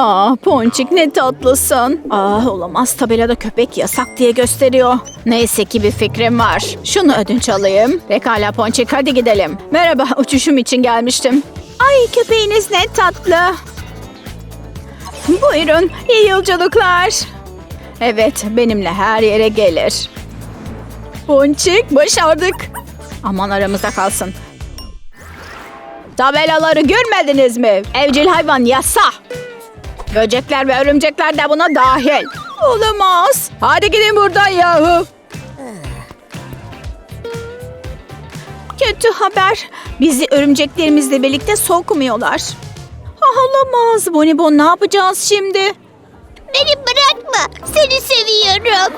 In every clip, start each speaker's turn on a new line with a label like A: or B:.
A: Aa Ponçik ne tatlısın. Aa olamaz tabelada köpek yasak diye gösteriyor. Neyse ki bir fikrim var. Şunu ödünç alayım. Pekala Ponçik hadi gidelim. Merhaba uçuşum için gelmiştim. Ay köpeğiniz ne tatlı. Buyurun iyi yolculuklar. Evet benimle her yere gelir. Ponçik başardık. Aman aramızda kalsın. Tabelaları görmediniz mi? Evcil hayvan yasa. Böcekler ve örümcekler de buna dahil. Olamaz. Hadi gidin buradan yahu. Kötü haber. Bizi örümceklerimizle birlikte sokmuyorlar. Olamaz. Bonibon ne yapacağız şimdi?
B: Beni bırakma. Seni seviyorum.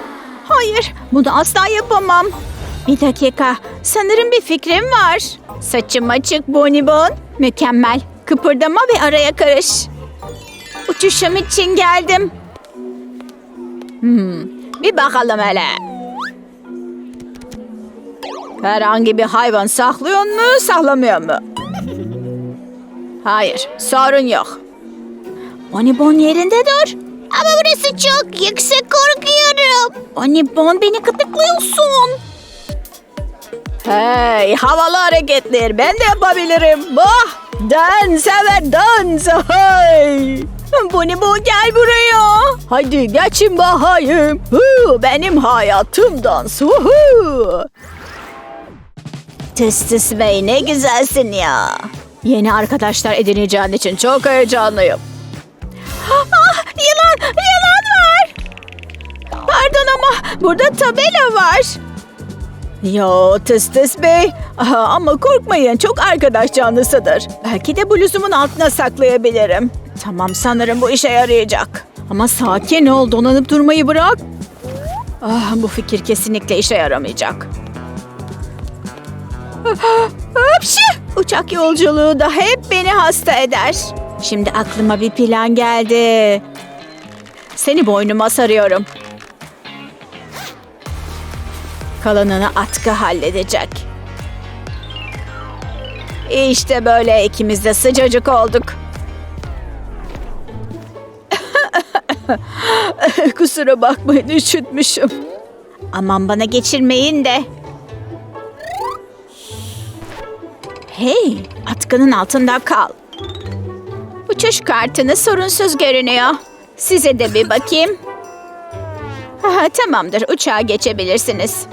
A: Hayır, bunu asla yapamam. Bir dakika, sanırım bir fikrim var. Saçım açık Bonibon. Mükemmel. Kıpırdama ve araya karış. Uçuşum için geldim. Hmm, bir bakalım hele. Herhangi bir hayvan saklıyor mu, saklamıyor mu? Hayır, sorun yok. Bonibon yerinde dur.
B: Ama burası çok yüksek korkuyorum.
A: Bonibon beni gıdıklıyorsun. Hey havalı hareketler ben de yapabilirim. Bah dans evet dans hey. Bonibon gel buraya. Hadi geçin bakayım. Hu, benim hayatım dans. Tıs tıs bey ne güzelsin ya. Yeni arkadaşlar edineceğin için çok heyecanlıyım. Ah, yılan, yılan var. Pardon ama burada tabela var. Yo tıs bey. Aha, ama korkmayın çok arkadaş canlısıdır. Belki de bluzumun altına saklayabilirim. Tamam sanırım bu işe yarayacak. Ama sakin ol donanıp durmayı bırak. Ah, bu fikir kesinlikle işe yaramayacak. Hapşı! Uçak yolculuğu da hep beni hasta eder. Şimdi aklıma bir plan geldi. Seni boynuma sarıyorum. Kalanını atkı halledecek. İşte böyle ikimiz de sıcacık olduk. Kusura bakmayın üşütmüşüm. Aman bana geçirmeyin de. Hey, atkının altında kal. Uçuş kartını sorunsuz görünüyor. Size de bir bakayım. Aha, tamamdır, uçağa geçebilirsiniz.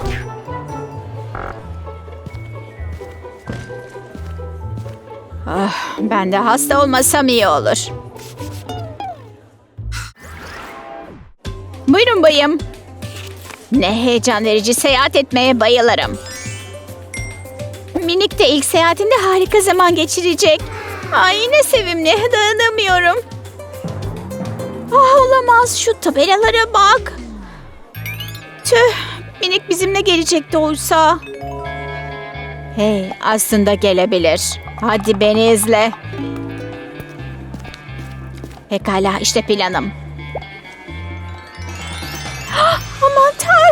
A: Ah, ben de hasta olmasam iyi olur. Bayım. Ne heyecan verici seyahat etmeye bayılırım. Minik de ilk seyahatinde harika zaman geçirecek. Ay ne sevimli, dayanamıyorum. Ah olamaz, şu tabelalara bak. Tüh, minik bizimle gelecekti oysa. Hey, aslında gelebilir. Hadi beni izle. Pekala, işte planım.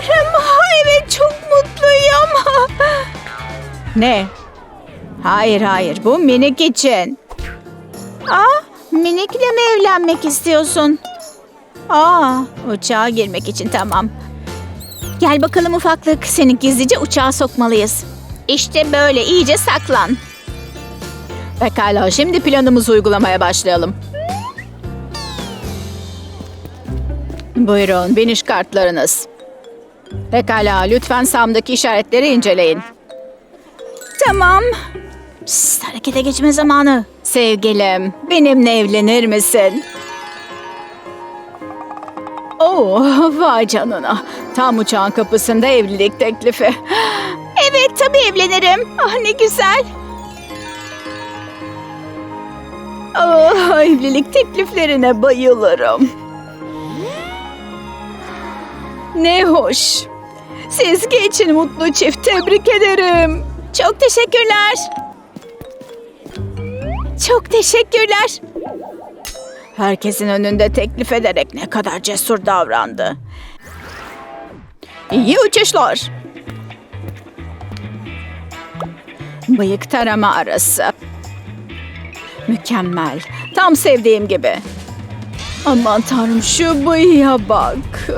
A: Tanrım, evet çok mutluyum. Ne? Hayır hayır, bu minik için. Aa, minikle mi evlenmek istiyorsun? Aa, uçağa girmek için tamam. Gel bakalım ufaklık. Seni gizlice uçağa sokmalıyız. İşte böyle iyice saklan. Pekala şimdi planımızı uygulamaya başlayalım. Buyurun biniş kartlarınız. Pekala lütfen sağımdaki işaretleri inceleyin. Tamam. Psst, harekete geçme zamanı. Sevgilim benimle evlenir misin? Oo, vay canına. Tam uçağın kapısında evlilik teklifi. Evet, tabii evlenirim. Ah ne güzel. Oh, evlilik tekliflerine bayılırım. Ne hoş. Sezgi için mutlu çift tebrik ederim. Çok teşekkürler. Çok teşekkürler. Herkesin önünde teklif ederek ne kadar cesur davrandı. İyi uçuşlar. Bıyık tarama arası. Mükemmel. Tam sevdiğim gibi. Aman tanrım şu bıyığa bak.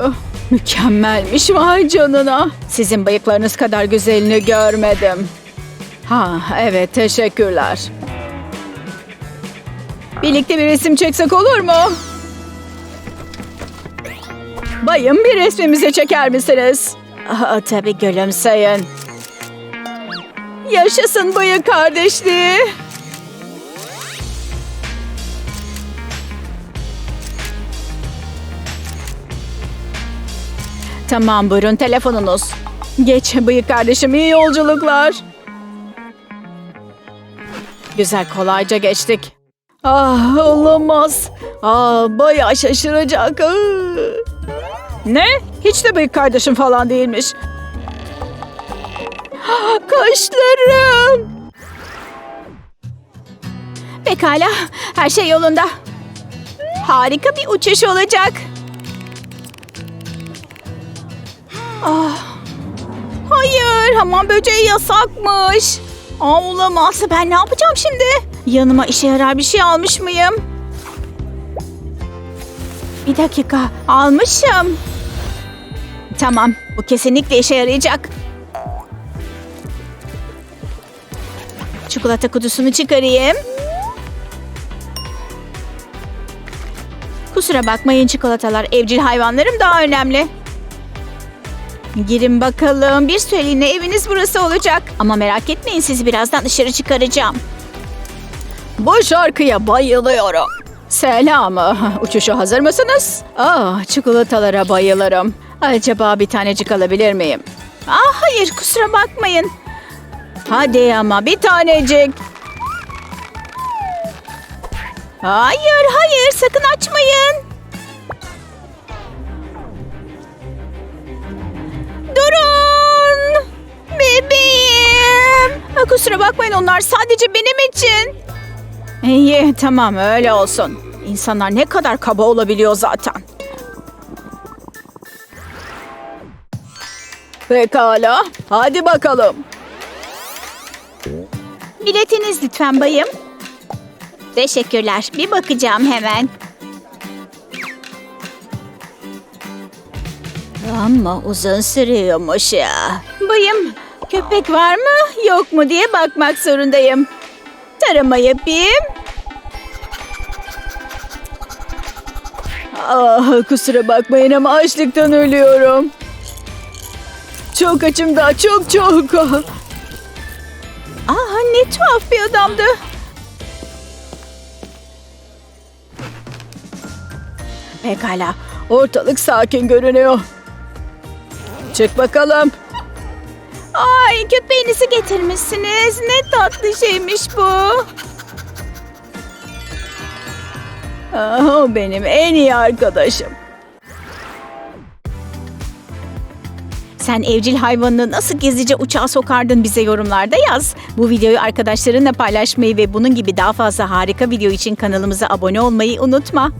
A: Mükemmelmiş vay canına. Sizin bıyıklarınız kadar güzelini görmedim. Ha evet teşekkürler. Birlikte bir resim çeksek olur mu? Bayım bir resmimizi çeker misiniz? Aa, tabii gülümseyin. Yaşasın bıyık kardeşliği. Tamam buyurun telefonunuz. Geç bıyık kardeşim iyi yolculuklar. Güzel kolayca geçtik. Ah olamaz. Ah bayağı şaşıracak. Ne? Hiç de bıyık kardeşim falan değilmiş. Ah, Kaşlarım. Pekala her şey yolunda. Harika bir uçuş olacak. Ah. Hayır, hamam böceği yasakmış. Aa, olamaz. Ben ne yapacağım şimdi? Yanıma işe yarar bir şey almış mıyım? Bir dakika, almışım. Tamam, bu kesinlikle işe yarayacak. Çikolata kutusunu çıkarayım. Kusura bakmayın çikolatalar, evcil hayvanlarım daha önemli. Girin bakalım. Bir süreliğine eviniz burası olacak. Ama merak etmeyin sizi birazdan dışarı çıkaracağım. Bu şarkıya bayılıyorum. Selam. Uçuşa hazır mısınız? Ah, çikolatalara bayılırım. Acaba bir tanecik alabilir miyim? Ah, hayır kusura bakmayın. Hadi ama bir tanecik. Hayır, hayır sakın açmayın. Durun! Bebeğim! Kusura bakmayın onlar sadece benim için. İyi tamam öyle olsun. İnsanlar ne kadar kaba olabiliyor zaten. Pekala. Hadi bakalım. Biletiniz lütfen bayım. Teşekkürler. Bir bakacağım hemen. Ama uzun sürüyormuş ya. Bayım, köpek var mı yok mu diye bakmak zorundayım. Tarama yapayım. Ah, kusura bakmayın ama açlıktan ölüyorum. Çok açım da çok çok. Ah ne tuhaf bir adamdı. Pekala, ortalık sakin görünüyor. Çık bakalım. Ay köpeğinizi getirmişsiniz. Ne tatlı şeymiş bu. Ah, o benim en iyi arkadaşım. Sen evcil hayvanını nasıl gizlice uçağa sokardın bize yorumlarda yaz. Bu videoyu arkadaşlarınla paylaşmayı ve bunun gibi daha fazla harika video için kanalımıza abone olmayı unutma.